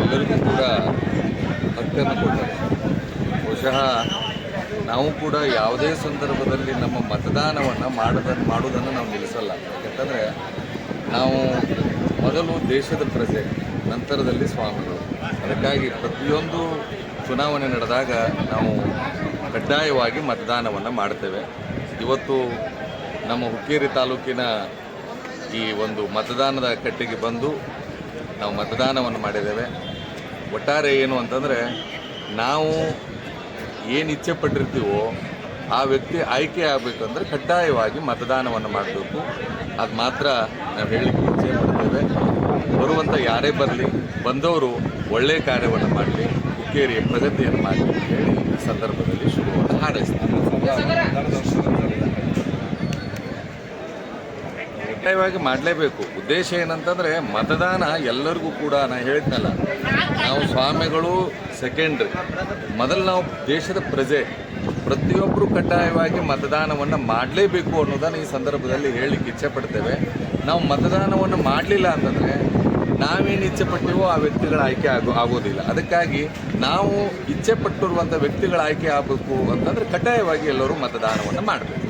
ಎಲ್ಲರಿಗೂ ಕೂಡ ಹಕ್ಕನ್ನು ಬಹುಶಃ ನಾವು ಕೂಡ ಯಾವುದೇ ಸಂದರ್ಭದಲ್ಲಿ ನಮ್ಮ ಮತದಾನವನ್ನು ಮಾಡದ ಮಾಡುವುದನ್ನು ನಾವು ನಿಲ್ಲಿಸಲ್ಲ. ಯಾಕಂತಂದರೆ ನಾವು ಮೊದಲು ದೇಶದ ಪ್ರಜೆ. ನಂತರದಲ್ಲಿ ಸ್ವಾಮಿಗಳು. ಅದಕ್ಕಾಗಿ ಪ್ರತಿಯೊಂದು ಚುನಾವಣೆ ನಡೆದಾಗ ನಾವು ಕಡ್ಡಾಯವಾಗಿ ಮತದಾನವನ್ನು ಮಾಡ್ತೇವೆ. ಇವತ್ತು ನಮ್ಮ ಹುಕ್ಕೇರಿ ತಾಲೂಕಿನ ಈ ಒಂದು ಮತದಾನದ ಕಟ್ಟಿಗೆ ಬಂದು ನಾವು ಮತದಾನವನ್ನು ಮಾಡಿದ್ದೇವೆ. ಒಟ್ಟಾರೆ ಏನು ಅಂತಂದರೆ, ನಾವು ಏನು ಇಚ್ಛೆ ಪಟ್ಟಿರ್ತೀವೋ ಆ ವ್ಯಕ್ತಿ ಆಯ್ಕೆ ಆಗಬೇಕಂದ್ರೆ ಕಡ್ಡಾಯವಾಗಿ ಮತದಾನವನ್ನು ಮಾಡಬೇಕು. ಅದು ಮಾತ್ರ ನಾವು ಹೇಳಲಿಕ್ಕೆ ಇಚ್ಛೆ ಪಡ್ತೇವೆ ಬರುವಂಥ ಯಾರೇ ಬರಲಿ, ಬಂದವರು ಒಳ್ಳೆಯ ಕಾರ್ಯವನ್ನು ಮಾಡಲಿ ಹುಕ್ಕೇರಿಯ ಪ್ರಗತಿಯನ್ನು ಮಾಡಲಿ ಅಂತ ಹೇಳಿ ಈ ಸಂದರ್ಭದಲ್ಲಿ ಶುಭವನ್ನು ಹಾರೈಸ್ತೀನಿ. ಕಡ್ಡಾಯವಾಗಿ ಮಾಡಲೇಬೇಕು. ಉದ್ದೇಶ ಏನಂತಂದರೆ ಮತದಾನ ಎಲ್ಲರಿಗೂ ಕೂಡ ನಾನು ಹೇಳಿದ್ನಲ್ಲ ನಾವು ಸ್ವಾಮಿಗಳು ಸೆಕೆಂಡ್ರಿ ಮೊದಲು ನಾವು ದೇಶದ ಪ್ರಜೆ. ಪ್ರತಿಯೊಬ್ಬರು ಕಡ್ಡಾಯವಾಗಿ ಮತದಾನವನ್ನು ಮಾಡಲೇಬೇಕು ಅನ್ನೋದನ್ನು ಈ ಸಂದರ್ಭದಲ್ಲಿ ಹೇಳಲಿಕ್ಕೆ ಇಚ್ಛೆ ಪಡ್ತೇವೆ. ನಾವು ಮತದಾನವನ್ನು ಮಾಡಲಿಲ್ಲ ಅಂತಂದರೆ ನಾವೇನು ಇಚ್ಛೆ ಆ ವ್ಯಕ್ತಿಗಳ ಆಯ್ಕೆ ಆಗೋ, ಆಗೋದಿಲ್ಲ. ಅದಕ್ಕಾಗಿ ನಾವು ಇಚ್ಛೆ ಪಟ್ಟಿರುವಂಥ ವ್ಯಕ್ತಿಗಳ ಆಯ್ಕೆ ಆಗಬೇಕು ಅಂತಂದರೆ ಕಡ್ಡಾಯವಾಗಿ ಎಲ್ಲರೂ ಮತದಾನವನ್ನು ಮಾಡಬೇಕು.